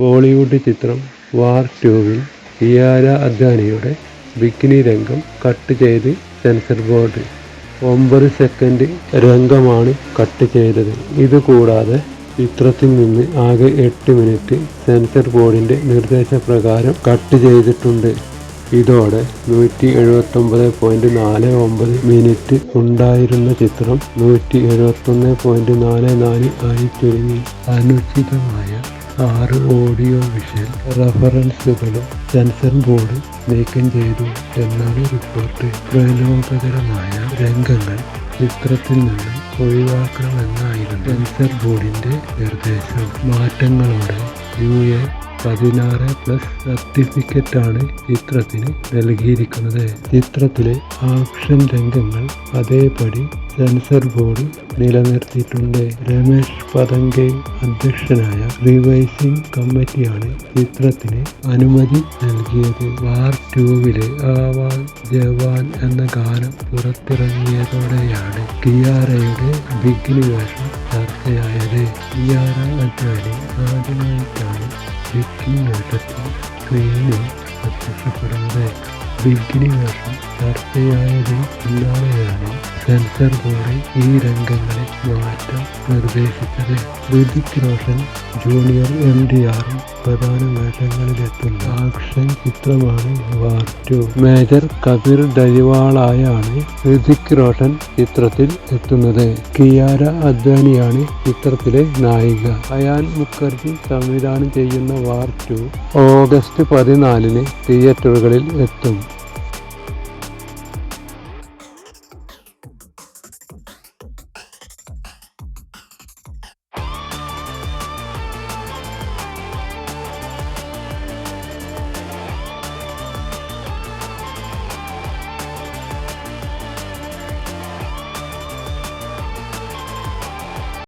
ബോളിവുഡ് ചിത്രം വാർ ടൂവിൽ കിയാര അദ്വാനിയുടെ ബിക്കിനി രംഗം കട്ട് ചെയ്ത് സെൻസർ ബോർഡ്. ഒമ്പത് സെക്കൻഡ് രംഗമാണ് കട്ട് ചെയ്തത്. ഇതുകൂടാതെ ചിത്രത്തിൽ നിന്ന് ആകെ എട്ട് മിനിറ്റ് സെൻസർ ബോർഡിന്റെ നിർദ്ദേശപ്രകാരം കട്ട് ചെയ്തിട്ടുണ്ട്. ഇതോടെ നൂറ്റി എഴുപത്തൊമ്പത് പോയിന്റ് നാല് ഒമ്പത് മിനിറ്റ് ഉണ്ടായിരുന്ന ചിത്രം നൂറ്റി എഴുപത്തൊന്ന് പോയിന്റ് നാല് നാല് ആയി ചുരുങ്ങി. അനുചിതമായ ആറ് ഓഡിയോ വിഷയൽ റഫറൻസുകളും സെൻസർ ബോർഡ് നീക്കം ചെയ്തു എന്നാണ് റിപ്പോർട്ട്. പ്രലോഭകരമായ രംഗങ്ങൾ ചിത്രത്തിൽ നിന്ന് ഒഴിവാക്കണമെന്നായിരുന്നു സെൻസർ ബോർഡിന്റെ നിർദ്ദേശം. മാറ്റങ്ങളോടെ യു എ പതിനാറ് പ്ലസ് സർട്ടിഫിക്കറ്റാണ് ചിത്രത്തിന് നൽകിയിരിക്കുന്നത്. ചിത്രത്തിലെ ആക്ഷൻ രംഗങ്ങൾ അതേപടി സെൻസർ ബോർഡ് നിലനിർത്തിയിട്ടുണ്ട്. രമേശ് പതങ്കെ അധ്യക്ഷനായ റിവൈസിംഗ് കമ്മിറ്റിയാണ് ചിത്രത്തിന് അനുമതി നൽകിയത്. വാർ ടൂവിലെ ആവാൻ ജവാൻ എന്ന ഗാനം പുറത്തിറങ്ങിയതോടെയാണ് കിയാരയുടെ ബിഗിനി വേഷം ചർച്ചയായത്. കിയാര അദ്വാനി ആദ്യമായിട്ടാണ് ബിഗിനി ഘട്ടത്തിൽ സ്ക്രീനിൽ പ്രത്യക്ഷപ്പെടുന്നത് ബിഗിനി വേഷം ചർച്ചയായതിൽ പിന്നാലെയാണ് സെൻസർ ബോർഡ് ഈ രംഗങ്ങളിൽ മാറ്റം നിർദ്ദേശിച്ചത്. Hrithik Roshan junior M D ആറും പ്രധാന വേഷങ്ങളിലെത്തുന്ന ആക്ഷൻ ചിത്രമാണ് വാർ മേജർ കബീർ ദരിവാളായാണ് ഋതിക് റോഷൻ ചിത്രത്തിൽ എത്തുന്നത്. കിയാര അദ്വാനിയാണ് ചിത്രത്തിലെ നായിക. അയാൻ മുഖർജി സംവിധാനം ചെയ്യുന്ന വാർ ഓഗസ്റ്റ് പതിനാലിന് തിയേറ്ററുകളിൽ എത്തും.